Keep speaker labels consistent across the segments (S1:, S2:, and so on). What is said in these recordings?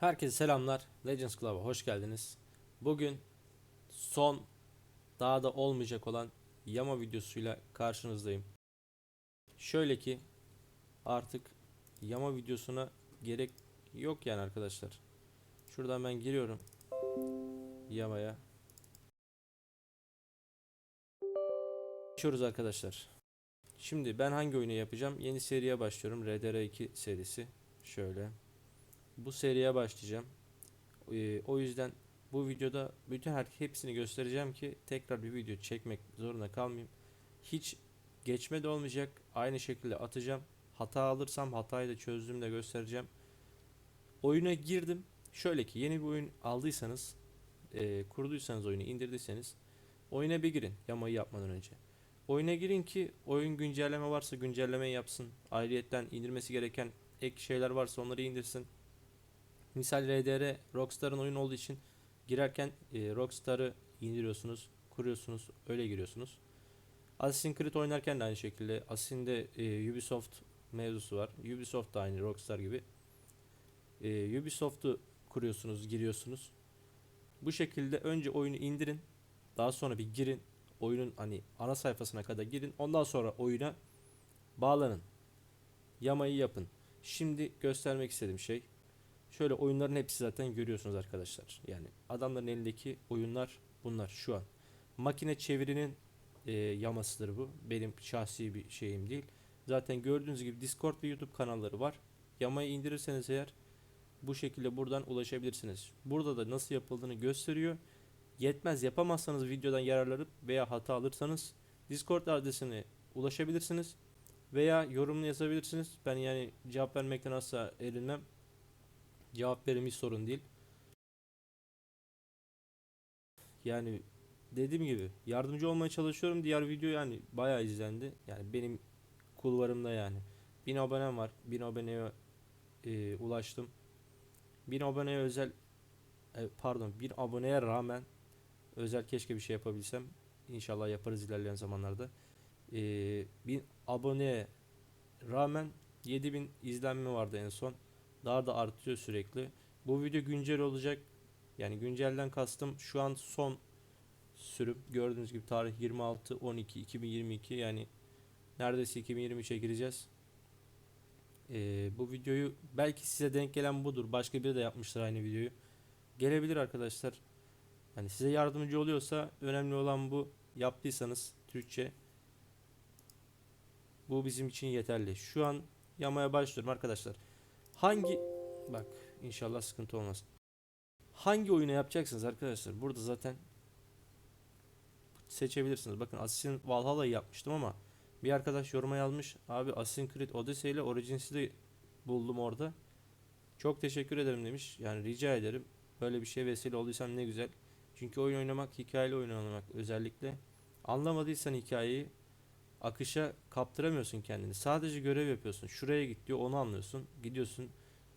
S1: Herkese selamlar. Legends Club'a hoş geldiniz. Bugün son daha da olmayacak olan Yama videosuyla karşınızdayım. Şöyle ki artık Yama videosuna gerek yok yani arkadaşlar. Şuradan ben giriyorum Yama'ya. Geçiyoruz arkadaşlar. Şimdi ben hangi oyunu yapacağım? Yeni seriye başlıyorum. RDR2 serisi. Şöyle. Bu seriye başlayacağım. Ee, o yüzden bu videoda bütün her hepsini göstereceğim ki tekrar bir video çekmek zorunda kalmayayım. Hiç geçme de olmayacak. Aynı şekilde atacağım. Hata alırsam hatayı da çözdüğümde göstereceğim. Oyuna girdim. Şöyle ki yeni bir oyun aldıysanız, e, kurduysanız oyunu indirdiyseniz oyuna bir girin yamayı yapmadan önce. Oyuna girin ki oyun güncelleme varsa güncelleme yapsın. Ayrıyetten indirmesi gereken ek şeyler varsa onları indirsin. Misal RDR Rockstar'ın oyun olduğu için girerken e, Rockstar'ı indiriyorsunuz, kuruyorsunuz, öyle giriyorsunuz. Assassin's Creed oynarken de aynı şekilde Assassin'de e, Ubisoft mevzusu var. Ubisoft da aynı Rockstar gibi. E, Ubisoft'u kuruyorsunuz, giriyorsunuz. Bu şekilde önce oyunu indirin. Daha sonra bir girin. Oyunun hani ana sayfasına kadar girin. Ondan sonra oyuna bağlanın. Yamayı yapın. Şimdi göstermek istediğim şey Şöyle oyunların hepsi zaten görüyorsunuz arkadaşlar. Yani adamların elindeki oyunlar bunlar şu an. Makine çevirinin e, yamasıdır bu. Benim şahsi bir şeyim değil. Zaten gördüğünüz gibi Discord ve YouTube kanalları var. Yamayı indirirseniz eğer bu şekilde buradan ulaşabilirsiniz. Burada da nasıl yapıldığını gösteriyor. Yetmez yapamazsanız videodan yararlanıp veya hata alırsanız Discord adresine ulaşabilirsiniz. Veya yorumlu yazabilirsiniz. Ben yani cevap vermekten asla erinmem. Cevap verim hiç sorun değil. Yani dediğim gibi yardımcı olmaya çalışıyorum. Diğer video yani bayağı izlendi. Yani benim kulvarımda yani. 1000 abonem var. 1000 aboneye e, ulaştım. 1000 aboneye özel e, pardon 1000 aboneye rağmen özel keşke bir şey yapabilsem. İnşallah yaparız ilerleyen zamanlarda. E, 1000 aboneye rağmen 7000 izlenme vardı en son. Daha da artıyor sürekli. Bu video güncel olacak. Yani güncelden kastım şu an son sürüm. Gördüğünüz gibi tarih 26 12 2022 yani neredeyse 2023'e gireceğiz. Ee, bu videoyu belki size denk gelen budur. Başka biri de yapmıştır aynı videoyu. Gelebilir arkadaşlar. Yani size yardımcı oluyorsa önemli olan bu. Yaptıysanız Türkçe bu bizim için yeterli. Şu an yamaya başlıyorum arkadaşlar. Hangi bak inşallah sıkıntı olmaz. Hangi oyunu yapacaksınız arkadaşlar? Burada zaten seçebilirsiniz. Bakın Assassin's Valhalla'yı yapmıştım ama bir arkadaş yoruma yazmış. Abi Assassin's Creed Odyssey ile Origins'i de buldum orada. Çok teşekkür ederim demiş. Yani rica ederim. Böyle bir şey vesile olduysam ne güzel. Çünkü oyun oynamak, hikayeli oyun oynamak özellikle. Anlamadıysan hikayeyi akışa kaptıramıyorsun kendini. Sadece görev yapıyorsun. Şuraya git diyor onu anlıyorsun. Gidiyorsun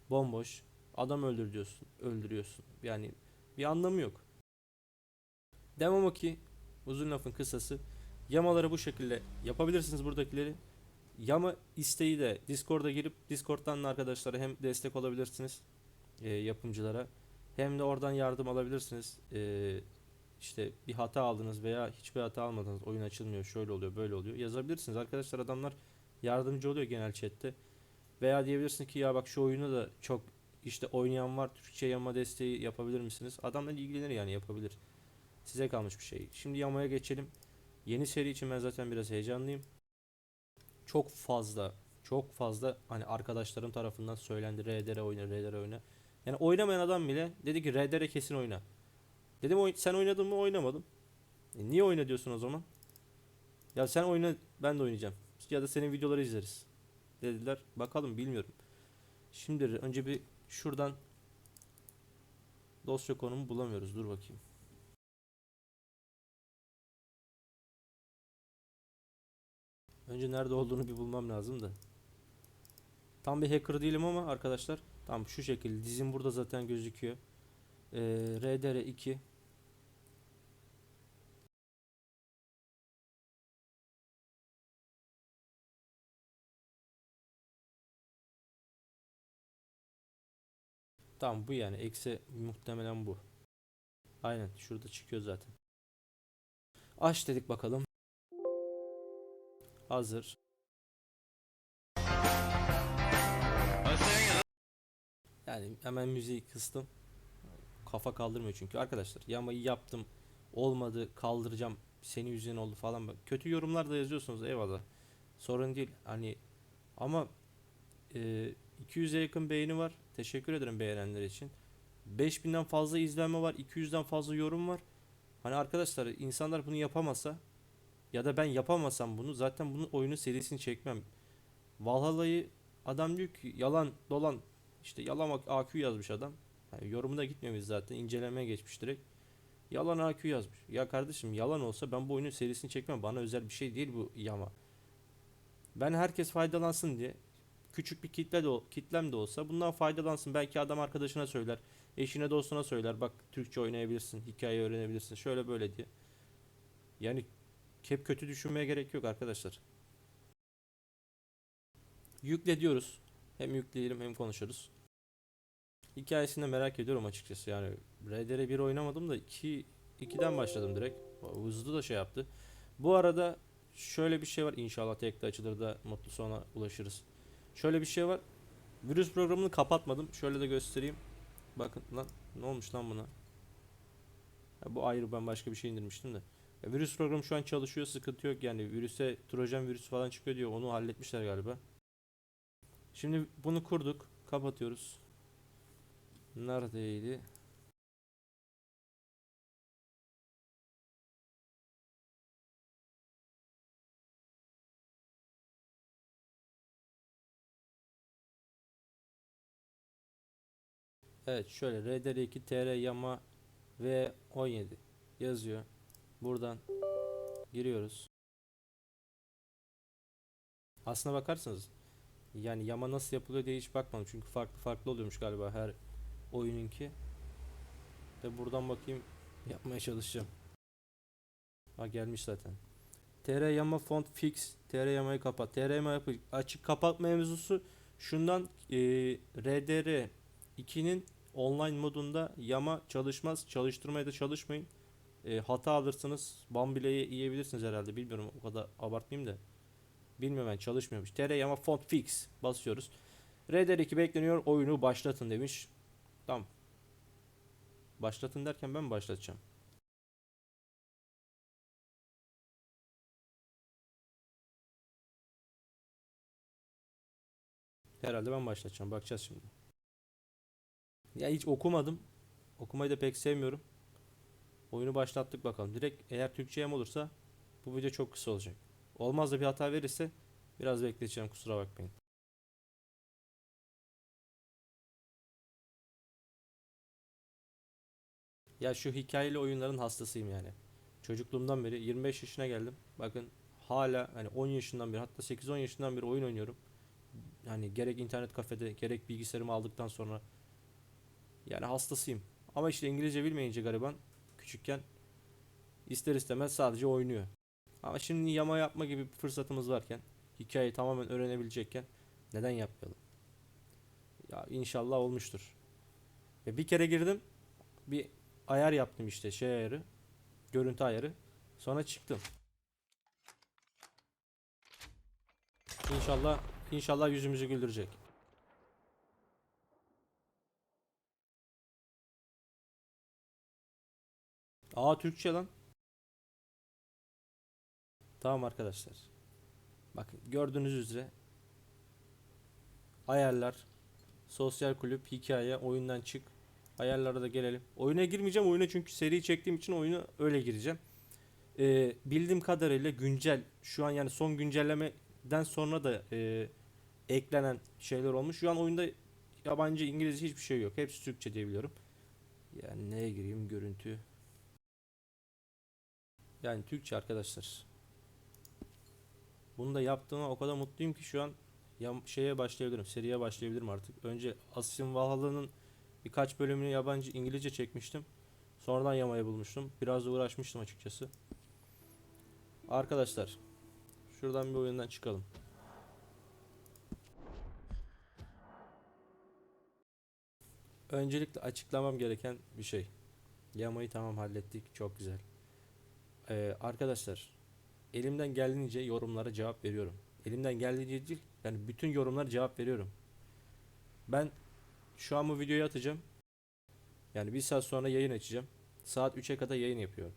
S1: bomboş adam öldür diyorsun. Öldürüyorsun. Yani bir anlamı yok. Demem o ki uzun lafın kısası yamaları bu şekilde yapabilirsiniz buradakileri. Yama isteği de Discord'a girip Discord'dan da arkadaşlara hem destek olabilirsiniz e, yapımcılara hem de oradan yardım alabilirsiniz. E, işte bir hata aldınız veya hiçbir hata almadınız oyun açılmıyor şöyle oluyor böyle oluyor yazabilirsiniz. Arkadaşlar adamlar yardımcı oluyor genel chatte. Veya diyebilirsin ki ya bak şu oyunu da çok işte oynayan var Türkçe yama desteği yapabilir misiniz? Adamla ilgilenir yani yapabilir. Size kalmış bir şey. Şimdi yamaya geçelim. Yeni seri için ben zaten biraz heyecanlıyım. Çok fazla çok fazla hani arkadaşlarım tarafından söylendi RDR oyna RDR oyna. Yani oynamayan adam bile dedi ki RDR kesin oyna Dedim sen oynadın mı? Oynamadım. E, niye oyna diyorsun o zaman? Ya sen oyna ben de oynayacağım. Ya da senin videoları izleriz. Dediler. Bakalım bilmiyorum. Şimdi önce bir şuradan dosya konumu bulamıyoruz. Dur bakayım. Önce nerede olduğunu bir bulmam lazım da. Tam bir hacker değilim ama arkadaşlar. Tam şu şekilde dizim burada zaten gözüküyor. Ee, RDR2 Tamam bu yani. Eksi muhtemelen bu. Aynen. Şurada çıkıyor zaten. Aç dedik bakalım. Hazır. Yani hemen müziği kıstım. Kafa kaldırmıyor çünkü. Arkadaşlar yamayı yaptım. Olmadı kaldıracağım. Senin yüzünden oldu falan. Kötü yorumlar da yazıyorsunuz eyvallah. Sorun değil. Hani ama e, 200'e yakın beğeni var. Teşekkür ederim beğenenler için. 5000'den fazla izlenme var. 200'den fazla yorum var. Hani arkadaşlar insanlar bunu yapamasa ya da ben yapamasam bunu zaten bunun oyunu serisini çekmem. Valhalla'yı adam diyor ki yalan dolan işte yalan AQ yazmış adam. Yani yorumuna gitmemiş zaten incelemeye geçmiş direkt. Yalan AQ yazmış. Ya kardeşim yalan olsa ben bu oyunun serisini çekmem. Bana özel bir şey değil bu yama. Ben herkes faydalansın diye küçük bir kitle de kitlem de olsa bundan faydalansın. Belki adam arkadaşına söyler, eşine dostuna söyler. Bak Türkçe oynayabilirsin, hikaye öğrenebilirsin. Şöyle böyle diye. Yani hep kötü düşünmeye gerek yok arkadaşlar. Yükle diyoruz. Hem yükleyelim hem konuşuruz. Hikayesini merak ediyorum açıkçası. Yani RDR 1 oynamadım da 2 2'den başladım direkt. Hızlı da şey yaptı. Bu arada şöyle bir şey var. İnşallah tekte açılır da mutlu sona ulaşırız. Şöyle bir şey var. Virüs programını kapatmadım. Şöyle de göstereyim. Bakın lan ne olmuş lan buna? Ha, bu ayrı ben başka bir şey indirmiştim de. Ya, virüs programı şu an çalışıyor. Sıkıntı yok yani. Virüse Trojan virüsü falan çıkıyor diyor. Onu halletmişler galiba. Şimdi bunu kurduk. Kapatıyoruz. Neredeydi? Evet şöyle RDR2 TR Yama V17 yazıyor. Buradan giriyoruz. Aslına bakarsanız yani yama nasıl yapılıyor diye hiç bakmadım. Çünkü farklı farklı oluyormuş galiba her oyununki. De buradan bakayım yapmaya çalışacağım. Ha gelmiş zaten. TR yama font fix. TR yamayı kapat. TR yama açık kapatma mevzusu şundan e, RDR 2'nin online modunda yama çalışmaz. Çalıştırmaya da çalışmayın. E, hata alırsınız. Ban bile yiyebilirsiniz herhalde. Bilmiyorum o kadar abartmayayım da. Bilmiyorum ben çalışmıyormuş. TR yama font fix basıyoruz. RDR2 bekleniyor. Oyunu başlatın demiş. Tamam. Başlatın derken ben mi başlatacağım? Herhalde ben başlatacağım. Bakacağız şimdi. Ya hiç okumadım. Okumayı da pek sevmiyorum. Oyunu başlattık bakalım. Direkt eğer Türkçe yam olursa bu video çok kısa olacak. Olmaz da bir hata verirse biraz bekleteceğim kusura bakmayın. Ya şu hikayeli oyunların hastasıyım yani. Çocukluğumdan beri 25 yaşına geldim. Bakın hala hani 10 yaşından beri hatta 8-10 yaşından beri oyun oynuyorum. Yani gerek internet kafede gerek bilgisayarımı aldıktan sonra yani hastasıyım. Ama işte İngilizce bilmeyince gariban küçükken ister istemez sadece oynuyor. Ama şimdi yama yapma gibi bir fırsatımız varken hikayeyi tamamen öğrenebilecekken neden yapmayalım? Ya inşallah olmuştur. Ve bir kere girdim. Bir ayar yaptım işte şey ayarı. Görüntü ayarı. Sonra çıktım. İnşallah inşallah yüzümüzü güldürecek. Aa Türkçe lan. Tamam arkadaşlar. Bakın gördüğünüz üzere ayarlar, sosyal kulüp, hikaye, oyundan çık. Ayarlara da gelelim. Oyuna girmeyeceğim. Oyuna çünkü seri çektiğim için oyuna öyle gireceğim. Ee, bildiğim kadarıyla güncel şu an yani son güncellemeden sonra da e, eklenen şeyler olmuş. Şu an oyunda yabancı İngilizce hiçbir şey yok. Hepsi Türkçe diye biliyorum. Yani neye gireyim görüntü. Yani Türkçe arkadaşlar. Bunu da yaptığıma o kadar mutluyum ki şu an şeye başlayabilirim. Seriye başlayabilirim artık. Önce Assassin's Valhalla'nın birkaç bölümünü yabancı İngilizce çekmiştim. Sonradan yamayı bulmuştum. Biraz da uğraşmıştım açıkçası. Arkadaşlar şuradan bir oyundan çıkalım. öncelikle açıklamam gereken bir şey. Yamayı tamam hallettik. Çok güzel. Ee, arkadaşlar elimden geldiğince yorumlara cevap veriyorum. Elimden geldiğince değil, yani bütün yorumlara cevap veriyorum. Ben şu an bu videoyu atacağım. Yani bir saat sonra yayın açacağım. Saat 3'e kadar yayın yapıyorum.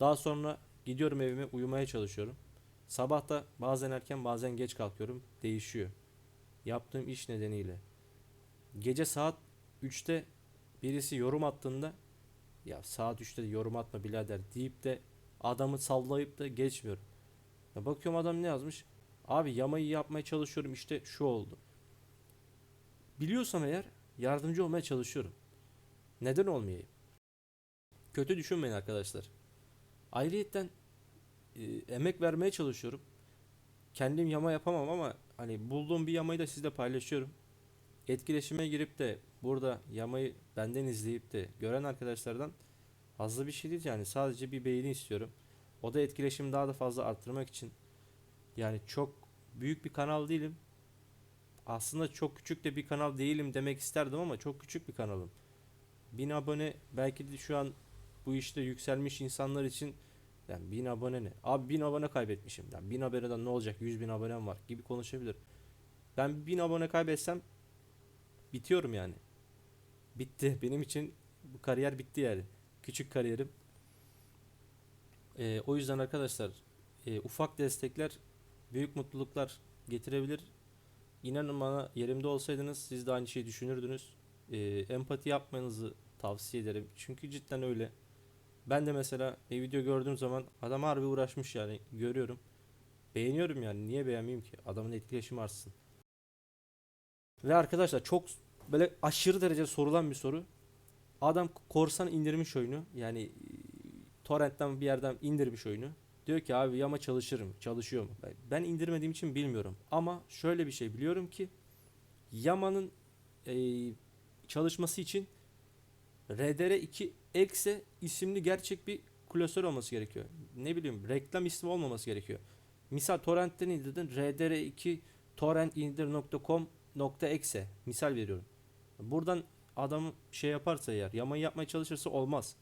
S1: Daha sonra gidiyorum evime uyumaya çalışıyorum. Sabah da bazen erken bazen geç kalkıyorum. Değişiyor. Yaptığım iş nedeniyle. Gece saat 3'te birisi yorum attığında ya saat 3'te de yorum atma birader deyip de adamı sallayıp da geçmiyorum. Ya bakıyorum adam ne yazmış? Abi yamayı yapmaya çalışıyorum işte şu oldu. Biliyorsam eğer yardımcı olmaya çalışıyorum. Neden olmayayım? Kötü düşünmeyin arkadaşlar. Ayrıyetten e, emek vermeye çalışıyorum. Kendim yama yapamam ama hani bulduğum bir yamayı da sizle paylaşıyorum. Etkileşime girip de burada yamayı benden izleyip de gören arkadaşlardan fazla bir şey değil yani sadece bir beğeni istiyorum. O da etkileşimi daha da fazla arttırmak için. Yani çok büyük bir kanal değilim. Aslında çok küçük de bir kanal değilim demek isterdim ama çok küçük bir kanalım. 1000 abone belki de şu an bu işte yükselmiş insanlar için yani 1000 abone ne? Abi 1000 abone kaybetmişim. Yani 1000 aboneden ne olacak? 100 bin abonem var gibi konuşabilir. Ben 1000 abone kaybetsem bitiyorum yani. Bitti. Benim için bu kariyer bitti yani. Küçük kariyerim. Ee, o yüzden arkadaşlar e, ufak destekler büyük mutluluklar getirebilir. İnanın bana yerimde olsaydınız siz de aynı şeyi düşünürdünüz. Ee, empati yapmanızı tavsiye ederim. Çünkü cidden öyle. Ben de mesela bir video gördüğüm zaman adam harbi uğraşmış yani görüyorum. Beğeniyorum yani niye beğenmeyeyim ki? Adamın etkileşimi artsın. Ve arkadaşlar çok böyle aşırı derece sorulan bir soru. Adam korsan indirmiş oyunu. Yani e, torrentten bir yerden indirmiş oyunu. Diyor ki abi yama çalışırım. Çalışıyor mu? Ben- indirmediğim için bilmiyorum. Ama şöyle bir şey biliyorum ki Yama'nın e, çalışması için RDR2 Exe isimli gerçek bir klasör olması gerekiyor. Ne bileyim reklam ismi olmaması gerekiyor. Misal torrentten indirdin rdr2 torrentindir.com.exe misal veriyorum. Buradan adam şey yaparsa eğer yamayı yapmaya çalışırsa olmaz.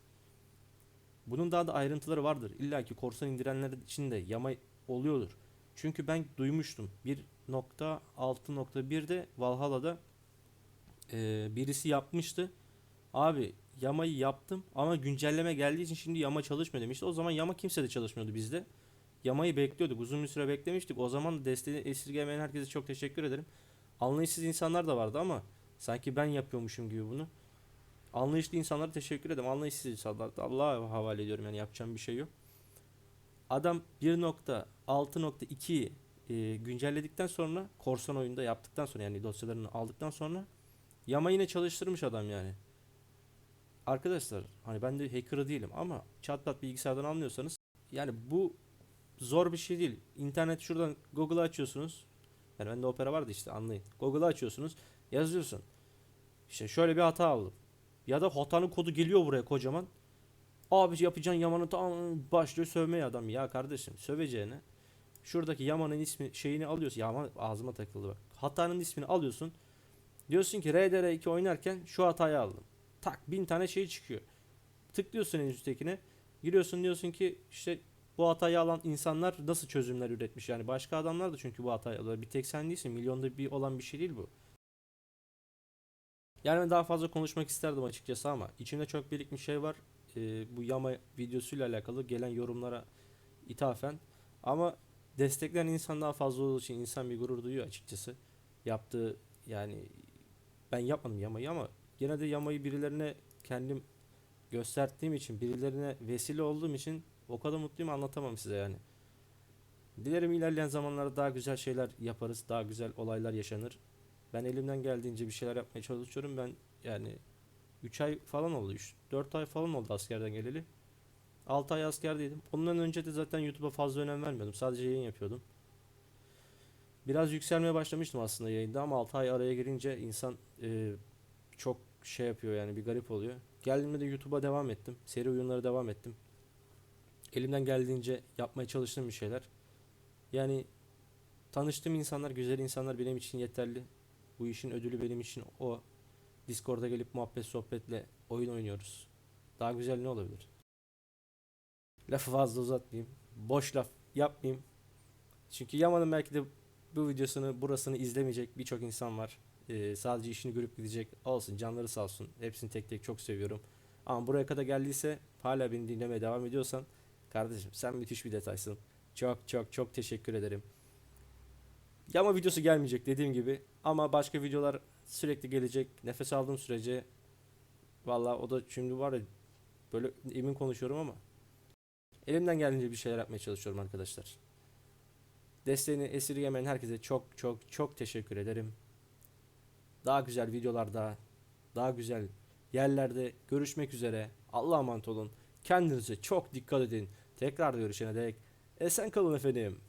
S1: Bunun daha da ayrıntıları vardır. İlla ki korsan indirenler için de yama oluyordur. Çünkü ben duymuştum. 1.6.1'de Valhalla'da e, birisi yapmıştı. Abi yamayı yaptım ama güncelleme geldiği için şimdi yama çalışmıyor demişti. O zaman yama kimse de çalışmıyordu bizde. Yamayı bekliyorduk. Uzun bir süre beklemiştik. O zaman da desteğini esirgemeyen herkese çok teşekkür ederim. Anlayışsız insanlar da vardı ama sanki ben yapıyormuşum gibi bunu. Anlayışlı insanlara teşekkür ederim. Anlayışsız insanlar Allah'a havale ediyorum yani yapacağım bir şey yok. Adam 1.6.2'yi e, güncelledikten sonra korsan oyunda yaptıktan sonra yani dosyalarını aldıktan sonra Yama yine çalıştırmış adam yani. Arkadaşlar hani ben de hacker değilim ama çatlat bilgisayardan anlıyorsanız yani bu zor bir şey değil. İnternet şuradan Google'ı açıyorsunuz. Yani bende opera vardı işte anlayın. Google'ı açıyorsunuz. Yazıyorsun. İşte şöyle bir hata aldım. Ya da hatanın kodu geliyor buraya kocaman. Abi yapacağın yamanı tam başlıyor sövmeye adam. Ya kardeşim söveceğine şuradaki yamanın ismi şeyini alıyorsun. Yaman ağzıma takıldı bak. Hatanın ismini alıyorsun. Diyorsun ki RDR2 oynarken şu hatayı aldım. Tak bin tane şey çıkıyor. Tıklıyorsun en üsttekine. Giriyorsun diyorsun ki işte bu hatayı alan insanlar nasıl çözümler üretmiş. Yani başka adamlar da çünkü bu hatayı alıyor. Bir tek sen değilsin. Milyonda bir olan bir şey değil bu. Yani daha fazla konuşmak isterdim açıkçası ama içimde çok birikmiş şey var. Ee, bu yama videosuyla alakalı gelen yorumlara ithafen. Ama destekleyen insan daha fazla olduğu için insan bir gurur duyuyor açıkçası. Yaptığı yani ben yapmadım yamayı ama gene de yamayı birilerine kendim gösterdiğim için, birilerine vesile olduğum için o kadar mutluyum anlatamam size yani. Dilerim ilerleyen zamanlarda daha güzel şeyler yaparız, daha güzel olaylar yaşanır. Ben elimden geldiğince bir şeyler yapmaya çalışıyorum. Ben yani 3 ay falan oldu, 3 4 ay falan oldu askerden geleli. 6 ay askerdeydim. Ondan önce de zaten YouTube'a fazla önem vermiyordum. Sadece yayın yapıyordum. Biraz yükselmeye başlamıştım aslında yayında ama 6 ay araya girince insan e, çok şey yapıyor yani bir garip oluyor. Geldiğimde de YouTube'a devam ettim. Seri oyunlara devam ettim. Elimden geldiğince yapmaya çalıştığım bir şeyler. Yani tanıştığım insanlar, güzel insanlar benim için yeterli. Bu işin ödülü benim için o. Discord'a gelip muhabbet sohbetle oyun oynuyoruz. Daha güzel ne olabilir? Lafı fazla uzatmayayım. Boş laf yapmayayım. Çünkü Yaman'ın belki de bu videosunu burasını izlemeyecek birçok insan var. Ee, sadece işini görüp gidecek. Olsun canları sağ olsun. Hepsini tek tek çok seviyorum. Ama buraya kadar geldiyse hala beni dinlemeye devam ediyorsan kardeşim sen müthiş bir detaysın. Çok çok çok teşekkür ederim. Yama videosu gelmeyecek dediğim gibi ama başka videolar sürekli gelecek. Nefes aldığım sürece valla o da şimdi var ya böyle emin konuşuyorum ama elimden geldiğince bir şeyler yapmaya çalışıyorum arkadaşlar. Desteğini esirgemeyen herkese çok çok çok teşekkür ederim. Daha güzel videolarda, daha güzel yerlerde görüşmek üzere. Allah'a emanet olun. Kendinize çok dikkat edin. Tekrar görüşene dek esen kalın efendim.